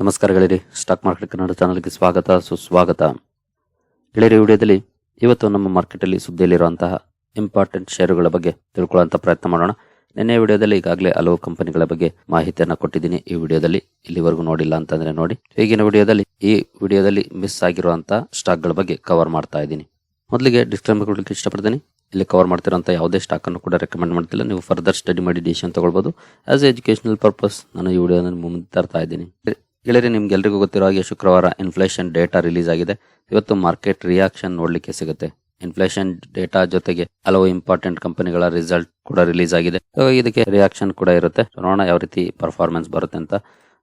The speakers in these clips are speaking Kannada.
ನಮಸ್ಕಾರ ಗೆಳೆಯರಿ ಸ್ಟಾಕ್ ಮಾರ್ಕೆಟ್ ಕನ್ನಡ ಚಾನಲ್ಗೆ ಸ್ವಾಗತ, ಸುಸ್ವಾಗತ. ಗೆಳೆಯರಿ ವಿಡಿಯೋದಲ್ಲಿ ಇವತ್ತು ನಮ್ಮ ಮಾರ್ಕೆಟಲ್ಲಿ ಸುದ್ದಿಯಲ್ಲಿರುವಂತಹ ಇಂಪಾರ್ಟೆಂಟ್ ಷೇರುಗಳ ಬಗ್ಗೆ ತಿಳ್ಕೊಳ್ಳುವಂತ ಪ್ರಯತ್ನ ಮಾಡೋಣ. ನಿನ್ನೆ ವಿಡಿಯೋದಲ್ಲಿ ಈಗಾಗಲೇ ಹಲವು ಕಂಪನಿಗಳ ಬಗ್ಗೆ ಮಾಹಿತಿಯನ್ನು ಕೊಟ್ಟಿದ್ದೀನಿ. ಈ ವಿಡಿಯೋದಲ್ಲಿ ಇಲ್ಲಿವರೆಗೂ ನೋಡಿಲ್ಲ ಅಂತಂದ್ರೆ ನೋಡಿ. ಈಗಿನ ವಿಡಿಯೋದಲ್ಲಿ ಈ ವಿಡಿಯೋದಲ್ಲಿ ಮಿಸ್ ಆಗಿರುವಂತಹ ಸ್ಟಾಕ್ಗಳ ಬಗ್ಗೆ ಕವರ್ ಮಾಡ್ತಾ ಇದ್ದೀನಿ. ಮೊದಲಿಗೆ ಡಿಸ್ಕ್ಲೈಮರ್ ಕೊಡಲಿಕ್ಕೆ ಇಷ್ಟಪಡ್ತೀನಿ. ಇಲ್ಲಿ ಕವರ್ ಮಾಡ್ತಿರೋಂಥ ಯಾವುದೇ ಸ್ಟಾಕ್ ಅನ್ನು ಕೂಡ ರೆಕಮೆಂಡ್ ಮಾಡ್ತಿಲ್ಲ. ನೀವು ಫರ್ದರ್ ಸ್ಟಡಿ ಮಾಡಿ ಡಿಸಿಷನ್ ತಗೊಳ್ಬೋದು. ಆಸ್ ಎಜುಕೇಶನಲ್ ಪರ್ಪಸ್ ನಾನು ಈ ವಿಡಿಯೋನ ಮುಂದೆ ತರ್ತಾ ಇದ್ದೀನಿ. ಗೆಳೆಯರಿ, ನಿಮ್ಗೆಲ್ರಿಗೂ ಗೊತ್ತಿರೋ ಹಾಗೆ ಶುಕ್ರವಾರ ಇನ್ಫ್ಲೇಷನ್ ಡೇಟಾ ರಿಲೀಸ್ ಆಗಿದೆ. ಇವತ್ತು ಮಾರ್ಕೆಟ್ ರಿಯಾಕ್ಷನ್ ನೋಡ್ಲಿಕ್ಕೆ ಸಿಗುತ್ತೆ. ಇನ್ಫ್ಲೇಷನ್ ಡೇಟಾ ಜೊತೆಗೆ ಹಲವು ಇಂಪಾರ್ಟೆಂಟ್ ಕಂಪನಿಗಳ ರಿಸಲ್ಟ್ ಕೂಡ ರಿಲೀಸ್ ಆಗಿದೆ. ಇದಕ್ಕೆ ರಿಯಾಕ್ಷನ್ ಕೂಡ ಇರುತ್ತೆ. ನೋಡೋಣ ಯಾವ ರೀತಿ ಪರ್ಫಾರ್ಮೆನ್ಸ್ ಬರುತ್ತೆ ಅಂತ.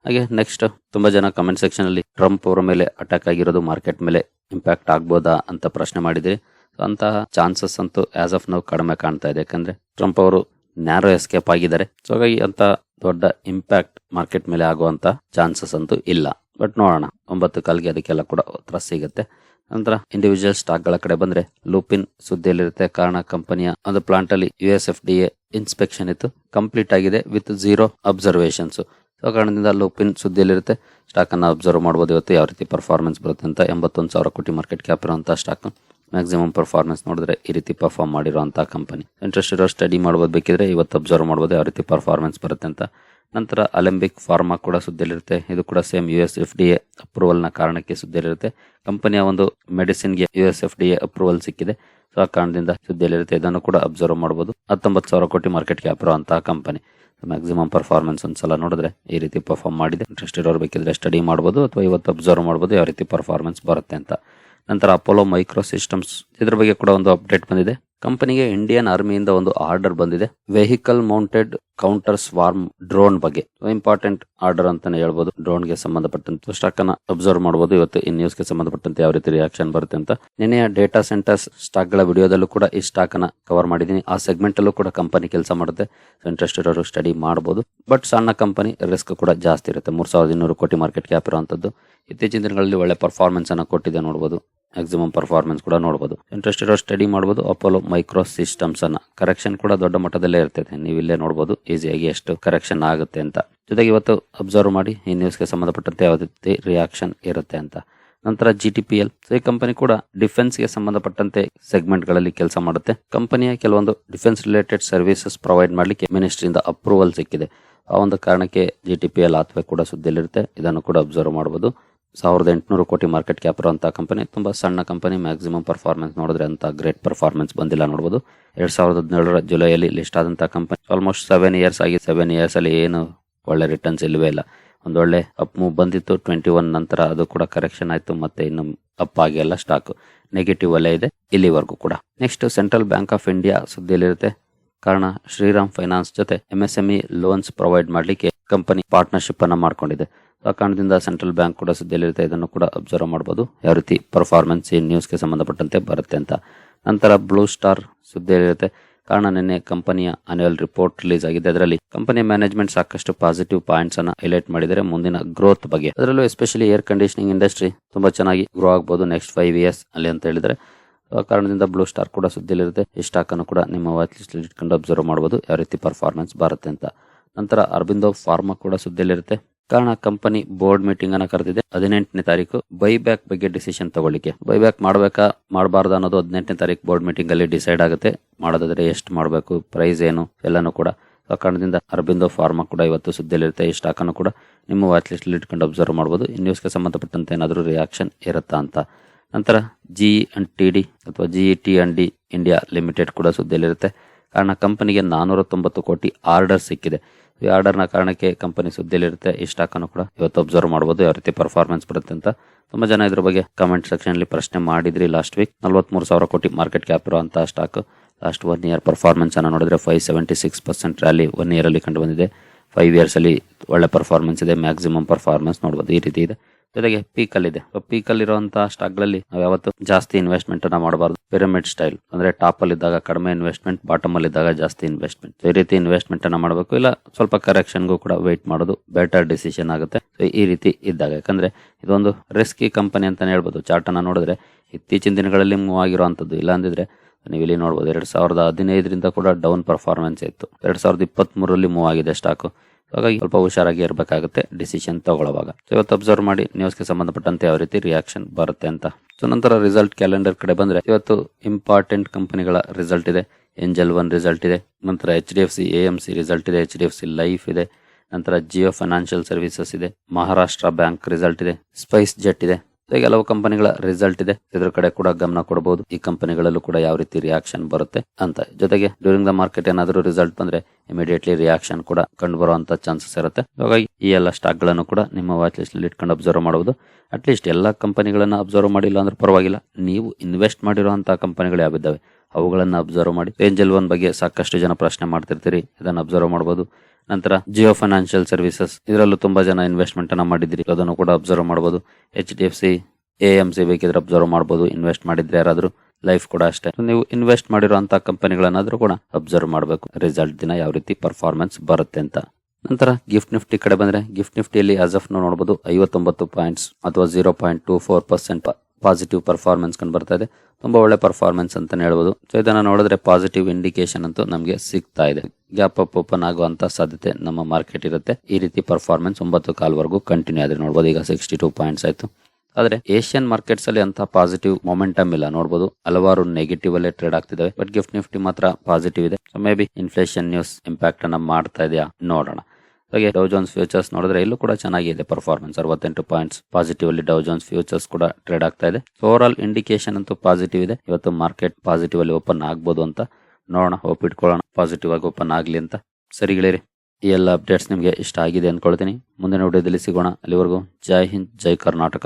ಹಾಗೆ ನೆಕ್ಸ್ಟ್ ತುಂಬಾ ಜನ ಕಮೆಂಟ್ ಸೆಕ್ಷನ್ ಅಲ್ಲಿ ಟ್ರಂಪ್ ಅವರ ಮೇಲೆ ಅಟ್ಯಾಕ್ ಆಗಿರೋದು ಮಾರ್ಕೆಟ್ ಮೇಲೆ ಇಂಪ್ಯಾಕ್ಟ್ ಆಗ್ಬೋದಾ ಅಂತ ಪ್ರಶ್ನೆ ಮಾಡಿದಿರಿ. ಅಂತಹ ಚಾನ್ಸಸ್ ಅಂತೂ ಆಸ್ ಆಫ್ ನಾವು ಕಡಿಮೆ ಕಾಣ್ತಾ ಇದೆ. ಯಾಕಂದ್ರೆ ಟ್ರಂಪ್ ಅವರು ನ್ಯಾರೋ ಎಸ್ಕೇಪ್ ಆಗಿದ್ದಾರೆ. ಸೊ ಹಾಗಾಗಿ ಅಂತ ದೊಡ್ಡ ಇಂಪ್ಯಾಕ್ಟ್ ಮಾರ್ಕೆಟ್ ಮೇಲೆ ಆಗುವಂತ ಚಾನ್ಸಸ್ ಅಂತೂ ಇಲ್ಲ. ಬಟ್ ನೋಡೋಣ. ಒಂಬತ್ತು ಕಾಲ್ಗೆ ಅದಕ್ಕೆಲ್ಲ ಕೂಡ ತ್ರಸ್ ಸಿಗುತ್ತೆ. ನಂತರ ಇಂಡಿವಿಜುವಲ್ ಸ್ಟಾಕ್ಗಳ ಕಡೆ ಬಂದ್ರೆ ಲೂಪಿನ್ ಸುದ್ದಿಯಲ್ಲಿರುತ್ತೆ. ಕಾರಣ ಕಂಪನಿಯ ಒಂದು ಪ್ಲಾಂಟ್ ಅಲ್ಲಿ U S F D A inspection ಇತ್ತು. ಕಂಪ್ಲೀಟ್ ಆಗಿದೆ ವಿತ್ ಝೀರೋ ಅಬ್ಸರ್ವೇಷನ್ಸ್ ಸೊ ಕಾರಣದಿಂದ ಲೂಪಿನ್ ಸುದ್ದಿಯಲ್ಲಿರುತ್ತೆ. ಸ್ಟಾಕ್ ಅನ್ನ ಅಬ್ಸರ್ವ್ ಮಾಡಬಹುದು ಇವತ್ತು. ಯಾವ ರೀತಿ ಪರ್ಫಾರ್ಮೆನ್ಸ್ ಬರುತ್ತೆ ಅಂತ ಎಂಬತ್ತೊಂದು ಸಾವಿರ ಕೋಟಿ ಮಾರ್ಕೆಟ್ ಕ್ಯಾಪ್ ಇರುವಂತಹ ಸ್ಟಾಕ್ ಮ್ಯಾಕ್ಸಿಮಮ್ ಪರ್ಫಾರ್ಮೆನ್ಸ್ ನೋಡಿದ್ರೆ ಈ ರೀತಿ ಪರ್ಫಾರ್ಮ್ ಮಾಡಿರುವಂತಹ ಕಂಪನಿ ಇಂಟ್ರೆಸ್ಟ್ ಇರೋ ಸ್ಟಡಿ ಮಾಡ್ಬೋದು, ಬೇಕಿದ್ರೆ ಇವತ್ತು ಅಬ್ಸರ್ವ್ ಮಾಡ್ಬೋದು, ಯಾವ ರೀತಿ ಪರ್ಫಾರ್ಮೆನ್ಸ್ ಬರುತ್ತೆ ಅಂತ. ನಂತರ ಅಲೆಂಬಿಕ್ ಫಾರ್ಮಾ ಕೂಡ ಸುದ್ದಿಯಲ್ಲಿರುತ್ತೆ. ಇದು ಕೂಡ same U S F D A ಅಪ್ರೂವಲ್ನ ಕಾರಣಕ್ಕೆ ಸುದ್ದಿಯಲ್ಲಿರುತ್ತೆ. ಕಂಪನಿಯ ಒಂದು ಮೆಡಿಸಿನ್ಗೆ U S F D A approval ಸಿಕ್ಕಿದೆ. ಸೊ ಆ ಕಾರಣದಿಂದ ಸುದ್ದಿಯಲ್ಲಿರುತ್ತೆ. ಇದನ್ನು ಕೂಡ ಅಬ್ಸರ್ವ್ ಮಾಡಬಹುದು ಹತ್ತೊಂಬತ್ತು ಸಾವಿರ ಕೋಟಿ ಮಾರ್ಕೆಟ್ ಕ್ಯಾಪ್ ಇರುವಂತಹ ಕಂಪನಿ ಮ್ಯಾಕ್ಸಿಮಮ್ ಪರ್ಫಾರ್ಮೆನ್ಸ್ ಒಂದ್ಸಲ ನೋಡಿದ್ರೆ ಈ ರೀತಿ ಪರ್ಫಾರ್ಮ್ ಮಾಡಿದೆ. ಇಂಟ್ರೆಸ್ಟ್ ಇರೋರು ಬೇಕಿದ್ರೆ ಸ್ಟಡಿ ಮಾಡ್ಬೋದು ಅಥವಾ ಇವತ್ತು ಅಬ್ಸರ್ವ್ ಮಾಡ್ಬೋದು, ಯಾವ ರೀತಿ ಪರ್ಫಾರ್ಮೆನ್ಸ್ ಬರುತ್ತೆ ಅಂತ. ನಂತರ ಅಪೋಲೋ ಮೈಕ್ರೋ ಸಿಸ್ಟಮ್ಸ್ ಇದರ ಬಗ್ಗೆ ಕೂಡ ಒಂದು ಅಪ್ಡೇಟ್ ಬಂದಿದೆ. ಕಂಪನಿಗೆ ಇಂಡಿಯನ್ ಆರ್ಮಿಯಿಂದ ಒಂದು ಆರ್ಡರ್ ಬಂದಿದೆ. Vehicle mounted counter swarm drone ಬಗ್ಗೆ. ಇಂಪಾರ್ಟೆಂಟ್ ಆರ್ಡರ್ ಅಂತಾನೆ ಹೇಳ್ಬೋದು. ಡ್ರೋನ್ಗೆ ಸಂಬಂಧಪಟ್ಟಂತ ಸ್ಟಾಕ್ ಅನ್ನ ಅಬ್ಸರ್ವ್ ಮಾಡಬಹುದು ಇವತ್ತು ಈ ನ್ಯೂಸ್ಗೆ ಸಂಬಂಧಪಟ್ಟಂತೆ ಯಾವ ರೀತಿ ರಿಯಾಕ್ಷನ್ ಬರುತ್ತೆ ಅಂತ. ನಿನ್ನೆಯ ಡೇಟಾ ಸೆಂಟರ್ಸ್ ಸ್ಟಾಕ್ಗಳ ವಿಡಿಯೋದಲ್ಲೂ ಕೂಡ ಈ ಸ್ಟಾಕ್ ಅನ್ನ ಕವರ್ ಮಾಡಿದೀನಿ ಆ ಸೆಗ್ಮೆಂಟ್ ಅಲ್ಲೂ ಕೂಡ ಕಂಪನಿ ಕೆಲಸ ಮಾಡುತ್ತೆ. ಇಂಟ್ರೆಸ್ಟ್ ಇರೋರು ಸ್ಟಡಿ ಮಾಡಬಹುದು ಬಟ್ ಸಣ್ಣ ಕಂಪನಿ ರಿಸ್ಕ್ ಕೂಡ ಜಾಸ್ತಿ ಇರುತ್ತೆ. ಮೂರ್ ಸಾವಿರದ ಇನ್ನೂರು ಕೋಟಿ ಮಾರ್ಕೆಟ್ ಕ್ಯಾಪ್ ಇರುವಂತದ್ದು. ಇತ್ತೀಚಿನ ದಿನಗಳಲ್ಲಿ ಒಳ್ಳೆ ಪರ್ಫಾರ್ಮೆನ್ಸ್ ಅನ್ನ ಕೊಟ್ಟಿದೆ ನೋಡಬಹುದು ಮ್ಯಾಕ್ಸಿಮಮ್ ಪರ್ಫಾರ್ಮೆನ್ಸ್ ಕೂಡ ನೋಡಬಹುದು ಇಂಟ್ರೆಸ್ಟ್ ಇರೋ ಸ್ಟಡಿ ಮಾಡಬಹುದು ಅಪೋಲೋ ಮೈಕ್ರೋ ಸಿಸ್ಟಮ್ಸ್ ಅನ್ನ. ಕರೆಕ್ಷನ್ ಕೂಡ ದೊಡ್ಡ ಮಟ್ಟದಲ್ಲೇ ಇರ್ತದೆ ನೀವು ಇಲ್ಲೇ ನೋಡಬಹುದು ಈಸಿಯಾಗಿ ಎಷ್ಟು ಕರೆಕ್ಷನ್ ಆಗುತ್ತೆ ಅಂತ. ಜೊತೆಗೆ ಇವತ್ತು ಅಬ್ಸರ್ವ್ ಮಾಡಿ. ಈ ನ್ಯೂಸ್ಗೆ ಸಂಬಂಧಪಟ್ಟಂತೆ ಯಾವ ರೀತಿ ರಿಯಾಕ್ಷನ್ ಇರುತ್ತೆ ಅಂತ. ನಂತರ G T P L so ಈ ಕಂಪನಿ ಕೂಡ ಡಿಫೆನ್ಸ್ಗೆ ಸಂಬಂಧಪಟ್ಟಂತೆ ಸೆಗ್ಮೆಂಟ್ಗಳಲ್ಲಿ ಕೆಲಸ ಮಾಡುತ್ತೆ. ಕಂಪನಿಯ ಕೆಲವೊಂದು ಡಿಫೆನ್ಸ್ ರಿಲೇಟೆಡ್ ಸರ್ವಿಸಸ್ ಪ್ರೊವೈಡ್ ಮಾಡಲಿಕ್ಕೆ ಮಿನಿಸ್ಟ್ರಿಯಿಂದ ಅಪ್ರೂವಲ್ ಸಿಕ್ಕಿದೆ. ಆ ಒಂದು ಕಾರಣಕ್ಕೆ ಜಿ ಟಿ ಪಿ ಎಲ್ ಆತ್ವೆ ಕೂಡ ಸುದ್ದಿಯಲ್ಲಿರುತ್ತೆ. ಇದನ್ನು ಕೂಡ ಅಬ್ಸರ್ವ್ ಮಾಡಬಹುದು ಸಾವಿರದ ಎಂಟುನೂರು ಕೋಟಿ ಮಾರ್ಕೆಟ್ ಕ್ಯಾಪ್ ಅಂತ ಕಂಪನಿ ತುಂಬಾ ಸಣ್ಣ ಕಂಪನಿ ಮ್ಯಾಕ್ಸಿಮಮ್ ಪರ್ಫಾರ್ಮೆನ್ಸ್ ನೋಡಿದ್ರೆ ಅಂತ ಗ್ರೇಟ್ ಪರ್ಫಾರ್ಮೆನ್ಸ್ ಬಂದಿಲ್ಲ ನೋಡಬಹುದು ಎರಡು ಸಾವಿರದ ಹದಿನೇಳರ ಜುಲೈಯಲ್ಲಿ ಲಿಸ್ಟ್ ಆದಂಥ ಕಂಪನಿ ಆಲ್ಮೋಸ್ಟ್ ಸೆವೆನ್ ಇಯರ್ಸ್ ಆಗಿ ಸೆವೆನ್ ಇಯರ್ಸ್ ಅಲ್ಲಿ ಏನು ಒಳ್ಳೆ ರಿಟರ್ನ್ಸ್ ಇಲ್ಲವೇ ಇಲ್ಲ. ಒಂದೊಳ್ಳೆ ಅಪ್ ಮೂವ್ ಬಂದಿತ್ತು ಟ್ವೆಂಟಿ ಒನ್ ನಂತರ ಅದು ಕೂಡ ಕರೆಕ್ಷನ್ ಆಯಿತು, ಮತ್ತೆ ಇನ್ನು ಅಪ್ ಆಗಿ ಎಲ್ಲ ಸ್ಟಾಕ್ ನೆಗೆಟಿವ್ ಅಲ್ಲೇ ಇದೆ, ಇಲ್ಲಿವರೆಗೂ ಕೂಡ. Next central bank of India ಸುದ್ದಿಯಲ್ಲಿರುತ್ತೆ. ಕಾರಣ, ಶ್ರೀರಾಮ್ ಫೈನಾನ್ಸ್ ಜೊತೆ M S M E loans provide ಮಾಡಲಿಕ್ಕೆ ಕಂಪನಿ ಪಾರ್ಟ್ನರ್ಶಿಪ್ ಅನ್ನು ಮಾಡ್ಕೊಂಡಿದೆ. ಆ ಕಾರಣದಿಂದ ಸೆಂಟ್ರಲ್ ಬ್ಯಾಂಕ್ ಕೂಡ ಸುದ್ದಿಯಲ್ಲಿರುತ್ತೆ. ಇದನ್ನು ಕೂಡ ಅಬ್ಸರ್ವ್ ಮಾಡಬಹುದು ಯಾವ ರೀತಿ ಪರ್ಫಾರ್ಮೆನ್ಸ್ ಈ ನ್ಯೂಸ್ಗೆ ಸಂಬಂಧಪಟ್ಟಂತೆ ಬರುತ್ತೆ ಅಂತ. ನಂತರ ಬ್ಲೂ ಸ್ಟಾರ್ ಸುದ್ದಿಯಲ್ಲಿರುತ್ತೆ. ಕಾರಣ ನಿನ್ನೆ ಕಂಪನಿಯ ಅನ್ಯುವಲ್ ರಿಪೋರ್ಟ್ ರಿಲೀಸ್ ಆಗಿದೆ. ಅದರಲ್ಲಿ ಕಂಪನಿಯ ಮ್ಯಾನೇಜ್ಮೆಂಟ್ ಸಾಕಷ್ಟು ಪಾಸಿಟಿವ್ ಪಾಯಿಂಟ್ಸ್ ಅನ್ನ ಹೈಲೈಟ್ ಮಾಡಿದರೆ ಮುಂದಿನ ಗ್ರೋತ್ ಬಗ್ಗೆ. ಅದರಲ್ಲೂ ಎಸ್ಪೆಷಲಿ ಏರ್ ಕಂಡೀಷನಿಂಗ್ ಇಂಡಸ್ಟ್ರಿ ತುಂಬಾ ಚೆನ್ನಾಗಿ ಗ್ರೋ ಆಗಬಹುದು ನೆಕ್ಸ್ಟ್ ಫೈವ್ ಇಯರ್ಸ್ ಅಲ್ಲಿ ಅಂತ ಹೇಳಿದ್ರೆ. ಕಾರಣದಿಂದ ಬ್ಲೂ ಸ್ಟಾರ್ ಕೂಡ ಸುದ್ದಿಯಲ್ಲಿರುತ್ತೆ. ಈ ಸ್ಟಾಕ್ ಅನ್ನು ಕೂಡ ನಿಮ್ಮ ವಾಚ್ ಲಿಸ್ಟ್ ಇಟ್ಕೊಂಡು ಅಬ್ಸರ್ವ್ ಮಾಡಬಹುದು ಯಾವ ರೀತಿ ಪರ್ಫಾರ್ಮೆನ್ಸ್ ಬರುತ್ತೆ ಅಂತ. ನಂತರ ಅರಬಿಂದೋ ಫಾರ್ಮಾ ಕೂಡ ಸುದ್ದಿಯಲ್ಲಿರುತ್ತೆ. ಕಾರಣ ಕಂಪನಿ ಬೋರ್ಡ್ ಮೀಟಿಂಗ್ ಅನ್ನ ಕರೆದಿದೆ. ಹದಿನೆಂಟನೇ ತಾರೀಕು ಬೈ ಬ್ಯಾಕ್ ಬಗ್ಗೆ ಡಿಸಿಷನ್ ತಗೊಳ್ಳಿಕ್ಕೆ. ಬೈ ಬ್ಯಾಕ್ ಮಾಡಬೇಕಾ, ಮಾಡಬಾರ್ದು ಅನ್ನೋದು ಹದಿನೆಂಟನೇ ತಾರೀಕು ಬೋರ್ಡ್ ಮೀಟಿಂಗ್ ಅಲ್ಲಿ ಡಿಸೈಡ್ ಆಗುತ್ತೆ. ಮಾಡೋದಾದ್ರೆ ಎಷ್ಟು ಮಾಡಬೇಕು ಪ್ರೈಸ್ ಏನು, ಎಲ್ಲಾನು ಕೂಡ. ಆ ಕಾರಣದಿಂದ ಅರಬಿಂದೋ ಫಾರ್ಮಾ ಕೂಡ ಇವತ್ತು ಸುದ್ದಿಯಲ್ಲಿರುತ್ತೆ, ಈ ಸ್ಟಾಕ್ ಅನ್ನು ಕೂಡ ನಿಮ್ಮ ವಾಚ್ ಲಿಸ್ಟ್ ಇಟ್ಕೊಂಡು ಅಬ್ಸರ್ವ್ ಮಾಡಬಹುದು ಈ ನ್ಯೂಸ್ಗೆ ಸಂಬಂಧಪಟ್ಟಂತೆ ಏನಾದರೂ ರಿಯಾಕ್ಷನ್ ಇರುತ್ತಾ ಅಂತ. ನಂತರ ಜಿ ಅಂಡ್ ಟಿ ಡಿ ಅಥವಾ G T and D India limited ಕೂಡ ಸುದ್ದಿಯಲ್ಲಿರುತ್ತೆ. ಕಾರಣ ಕಂಪನಿಗೆ ನಾನೂರ ತೊಂಬತ್ತು ಕೋಟಿ ಆರ್ಡರ್ ಸಿಕ್ಕಿದೆ. ಈ ಆರ್ಡರ್ನ ಕಾರಣಕ್ಕೆ ಕಂಪನಿ ಸುದ್ದಿಯಲ್ಲಿರುತ್ತೆ. ಈ ಸ್ಟಾಕ್ ಅನ್ನು ಕೂಡ ಇವತ್ತು ಅಬ್ಸರ್ವ್ ಮಾಡಬಹುದು ಯಾವ ರೀತಿ ಪರ್ಫಾರ್ಮೆನ್ಸ್ ಬರುತ್ತೆ ಅಂತ ತುಂಬಾ ಜನ ಇದ್ರ ಬಗ್ಗೆ ಕಮೆಂಟ್ ಸೆಕ್ಷನ್ ಅಲ್ಲಿ ಪ್ರಶ್ನೆ ಮಾಡಿದ್ರಿ ಲಾಸ್ಟ್ ವೀಕ್ ನಲ್ವತ್ಮೂರು ಸಾವಿರ ಕೋಟಿ ಮಾರ್ಕೆಟ್ ಕ್ಯಾಪ್ ಅಂತ stock last one year performance ಅನ್ನು ನೋಡಿದ್ರೆ five seventy six percent rally one year ಅಲ್ಲಿ ಕಂಡು ಬಂದಿದೆ. ಫೈವ್ ಇಯರ್ಸ್ ಅಲ್ಲಿ ಒಳ್ಳೆ ಪರ್ಫಾರ್ಮೆನ್ಸ್ ಇದೆ. ಮ್ಯಾಕ್ಸಿಮಮ್ ಪರ್ಫಾರ್ಮೆನ್ಸ್ ನೋಡಬಹುದು ಈ ರೀತಿ ಇದೆ. ಜೊತೆಗೆ ಪೀಕ್ ಅಲ್ಲಿ ಇದೆ ಪೀಕ್ ಅಲ್ಲಿ ಇರುವಂತಹ ಸ್ಟಾಕ್ಗಳಲ್ಲಿ ನಾವು ಯಾವತ್ತು ಜಾಸ್ತಿ ಇನ್ವೆಸ್ಟ್ಮೆಂಟ್ ಅನ್ನ ಮಾಡಬಾರ್ದು. ಪಿರಮಿಡ್ ಸ್ಟೈಲ್ ಅಂದ್ರೆ ಟಾಪ್ ಅಲ್ಲಿ ಇದ್ದಾಗ ಕಡಿಮೆ ಇನ್ವೆಸ್ಟ್ಮೆಂಟ್ ಬಾಟಮ್ ಅಲ್ಲಿ ಇದ್ದಾಗ ಜಾಸ್ತಿ ಇನ್ವೆಸ್ಟ್ಮೆಂಟ್ ಈ ರೀತಿ ಇನ್ವೆಸ್ಟ್ಮೆಂಟ್ ಅನ್ನ ಮಾಡಬೇಕು. ಇಲ್ಲ, ಸ್ವಲ್ಪ ಕರೆಕ್ಷನ್ ಗೂ ಕೂಡ ವೇಟ್ ಮಾಡೋದು ಬೆಟರ್ ಡಿಸಿಷನ್ ಆಗುತ್ತೆ. ಈ ರೀತಿ ಇದ್ದಾಗ. ಯಾಕಂದ್ರೆ ಇದೊಂದು ರಿಸ್ಕಿ ಕಂಪನಿ ಅಂತಾನೆ ಹೇಳ್ಬೋದು. ಚಾರ್ಟ್ ಅನ್ನ ನೋಡಿದ್ರೆ ಇತ್ತೀಚಿನ ದಿನಗಳಲ್ಲಿ ಮೂವ್ ಆಗಿರುವಂತದ್ದು ಇಲ್ಲ ಅಂದಿದ್ರೆ ನೀವು ಇಲ್ಲಿ ನೋಡಬಹುದು ಎರಡ್ ಸಾವಿರದ ಹದಿನೈದರಿಂದ ಕೂಡ ಡೌನ್ ಪರ್ಫಾರ್ಮೆನ್ಸ್ ಇತ್ತು. ಎರಡ್ ಸಾವಿರದ ಇಪ್ಪತ್ತ್ ಮೂರರಲ್ಲಿ ಮೂವ್ ಆಗಿದೆ ಸ್ಟಾಕ್ ಹಾಗಾಗಿ ಸ್ವಲ್ಪ ಹುಷಾರಾಗಿ ಇರಬೇಕಾಗುತ್ತೆ ಡಿಸಿಷನ್ ತಗೊಳ್ಳುವಾಗ. ಇವತ್ತು ಅಬ್ಸರ್ವ್ ಮಾಡಿ ನ್ಯೂಸ್ಗೆ ಸಂಬಂಧಪಟ್ಟಂತೆ ಯಾವ ರೀತಿ ರಿಯಾಕ್ಷನ್ ಬರುತ್ತೆ ಅಂತ. ಸೊ ನಂತರ ರಿಸಲ್ಟ್ ಕ್ಯಾಲೆಂಡರ್ ಕಡೆ ಬಂದ್ರೆ, ಇವತ್ತು ಇಂಪಾರ್ಟೆಂಟ್ ಕಂಪನಿಗಳ ರಿಸಲ್ಟ್ ಇದೆ. ಎಂಜಲ್ ಒನ್ ರಿಸಲ್ಟ್ ಇದೆ. ನಂತರ H D F C A M C result ಇದೆ. H D F C life ಇದೆ. ನಂತರ ಜಿಯೋ ಫೈನಾನ್ಷಿಯಲ್ ಸರ್ವಿಸಸ್ ಇದೆ. ಮಹಾರಾಷ್ಟ್ರ ಬ್ಯಾಂಕ್ ರಿಸಲ್ಟ್ ಇದೆ. ಸ್ಪೈಸ್ ಜೆಟ್ ಇದೆ. ಕೆಲವು ಕಂಪನಿಗಳ ರಿಸಲ್ಟ್ ಇದೆ. ಇದ್ರ ಕಡೆ ಕೂಡ ಗಮನ ಕೊಡಬಹುದು ಈ ಕಂಪನಿಗಳಲ್ಲೂ ಕೂಡ ಯಾವ ರೀತಿ ರಿಯಾಕ್ಷನ್ ಬರುತ್ತೆ ಅಂತ. ಜೊತೆಗೆ ಡ್ಯೂರಿಂಗ್ ದ ಮಾರ್ಕೆಟ್ ಏನಾದರೂ ರಿಸಲ್ಟ್ ಬಂದ್ರೆ ಇಮಿಡಿಯೇಟ್ಲಿ ರಿಯಾಕ್ಷನ್ ಕೂಡ ಕಂಡು ಬರುವಂತ ಚಾನ್ಸಸ್ ಇರುತ್ತೆ. ಹಾಗಾಗಿ ಈ ಎಲ್ಲ ಸ್ಟಾಕ್ಗಳನ್ನು ಕೂಡ ನಿಮ್ಮ ವಾಚ್ ಲಿಸ್ಟ್ ಅಲ್ಲಿ ಇಟ್ಕೊಂಡು ಅಬ್ಸರ್ವ್ ಮಾಡಬಹುದು ಅಟ್ಲೀಸ್ಟ್ ಎಲ್ಲಾ ಕಂಪನಿಗಳನ್ನ ಅಬ್ಸರ್ವ್ ಮಾಡಿಲ್ಲ ಅಂದ್ರೆ ಪರವಾಗಿಲ್ಲ. ನೀವು ಇನ್ವೆಸ್ಟ್ ಮಾಡಿರುವಂತಹ ಕಂಪನಿಗಳು ಯಾವಿದ್ದಾವೆ ಅವುಗಳನ್ನ ಅಬ್ಸರ್ವ್ ಮಾಡಿ. ಏಂಜಲ್ ಒನ್ ಬಗ್ಗೆ ಸಾಕಷ್ಟು ಜನ ಪ್ರಶ್ನೆ ಮಾಡ್ತಿರ್ತೀರಿ. ಇದನ್ನ ಅಬ್ಸರ್ವ್ ಮಾಡಬಹುದು ನಂತರ ಜಿಯೋ ಫೈನಾನ್ಷಿಯಲ್ ಸರ್ವಿಸಸ್ ಇದರಲ್ಲೂ ತುಂಬಾ ಜನ ಇನ್ವೆಸ್ಟ್ಮೆಂಟ್ ಅನ್ನ ಮಾಡಿದ್ರಿ. ಅದನ್ನು ಕೂಡ ಅಬ್ಸರ್ವ್ ಮಾಡಬಹುದು H D F C A M C ಬೇಕಿದ್ರೆ ಅಬ್ಸರ್ವ್ ಮಾಡಬಹುದು ಇನ್ವೆಸ್ಟ್ ಮಾಡಿದ್ರೆ ಯಾರಾದ್ರೂ ಲೈಫ್ ಕೂಡ ಅಷ್ಟೇ. ನೀವು ಇನ್ವೆಸ್ಟ್ ಮಾಡಿರುವಂತಹ ಕಂಪನಿಗಳನ್ನಾದ್ರೂ ಕೂಡ ಅಬ್ಸರ್ವ್ ಮಾಡಬೇಕು. ರಿಸಲ್ಟ್ ದಿನ ಯಾವ ರೀತಿ ಪರ್ಫಾರ್ಮೆನ್ಸ್ ಬರುತ್ತೆ ಅಂತ. ನಂತರ ಗಿಫ್ಟ್ ನಿಫ್ಟಿ ಕಡೆ ಬಂದ್ರೆ ಗಿಫ್ಟ್ ನಿಫ್ಟಿಯಲ್ಲಿ ನಾವು ನೋಡಬಹುದು ಐವತ್ತೊಂಬತ್ತು ಪಾಯಿಂಟ್ಸ್ ಅಥವಾ zero point two four percent positive performance ಕಂಡು ಬರ್ತಾ ಇದೆ. ತುಂಬ ಒಳ್ಳೆ ಪರ್ಫಾರ್ಮೆನ್ಸ್ ಅಂತ ಹೇಳ್ಬೋದು. ಸೊ ಇದನ್ನು ನೋಡಿದ್ರೆ ಪಾಸಿಟಿವ್ ಇಂಡಿಕೇಶನ್ ಅಂತೂ ನಮಗೆ ಸಿಗ್ತಾ ಇದೆ. ಗ್ಯಾಪ್ ಅಪ್ ಓಪನ್ ಆಗುವಂತ ಸಾಧ್ಯತೆ ನಮ್ಮ ಮಾರ್ಕೆಟ್ ಇರುತ್ತೆ. ಈ ರೀತಿ ಪರ್ಫಾರ್ಮೆನ್ಸ್ ಒಂಬತ್ತು ಕಾಲ್ವರೆಗೂ ಕಂಟಿನ್ಯೂ ಆದ್ರೆ ನೋಡ್ಬೋದು. ಈಗ ಸಿಕ್ಸ್ಟಿ ಟೂ ಪಾಯಿಂಟ್ಸ್ ಆಯ್ತು. ಆದರೆ ಏಷ್ಯನ್ ಮಾರ್ಕೆಟ್ಸ್ ಅಲ್ಲಿ ಅಂತ ಪಾಸಿಟಿವ್ ಮೊಮೆಂಟಮ್ ಇಲ್ಲ. ನೋಡಬಹುದು ಹಲವಾರು ನೆಗೆಟಿವ್ ಅಲ್ಲೇ ಟ್ರೇಡ್ ಆಗ್ತಿದಾವೆ ಬಟ್ ಗಿಫ್ಟ್ ನಿಫ್ಟಿ ಮಾತ್ರ ಪಾಸಿಟಿವ್ ಇದೆ. So maybe inflation news impact ಅನ್ನ ಮಾಡ್ತಾ ಇದೆಯಾ? ನೋಡೋಣ. ಹಾಗೆ ಡೌ ಜೋನ್ಸ್ ಫ್ಯೂಚರ್ಸ್ ನೋಡಿದ್ರೆ ಇಲ್ಲೂ ಕೂಡ ಚೆನ್ನಾಗಿದೆ ಪರ್ಫಾರ್ಮೆನ್ಸ್ ಅರವತ್ತೆಂಟು ಪಾಯಿಂಟ್ಸ್ ಪಾಸಿಟಿವ್ ಅಲ್ಲಿ ಡೌ ಜೋನ್ಸ್ ಫ್ಯೂಚರ್ಸ್ ಕೂಡ ಟ್ರೇಡ್ ಆಗ್ತಾ ಇದೆ. ಓವರ್ ಆಲ್ ಇಂಡಿಕೇಶನ್ ಅಂತೂ ಪಾಸಿಟಿವ್ ಇದೆ. ಇವತ್ತು ಮಾರ್ಕೆಟ್ ಪಾಸಿಟಿವ್ ಅಲ್ಲಿ ಓಪನ್ ಆಗ್ಬೋದು ಅಂತ ನೋಡೋಣ ಹೋಪ್ ಇಟ್ಕೊಳ್ಳೋಣ ಪಾಸಿಟಿವ್ ಆಗಿ ಓಪನ್ ಆಗಲಿ ಅಂತ. ಸರಿ ಈ ಎಲ್ಲ ಅಪ್ಡೇಟ್ಸ್ ನಿಮಗೆ ಇಷ್ಟ ಆಗಿದೆ ಅನ್ಕೊಳ್ತೀನಿ. ಮುಂದಿನ ವಿಡಿಯೋದಲ್ಲಿ ಸಿಗೋಣ. ಅಲ್ಲಿವರೆಗೂ ಜೈ ಹಿಂದ್, ಜೈ ಕರ್ನಾಟಕ.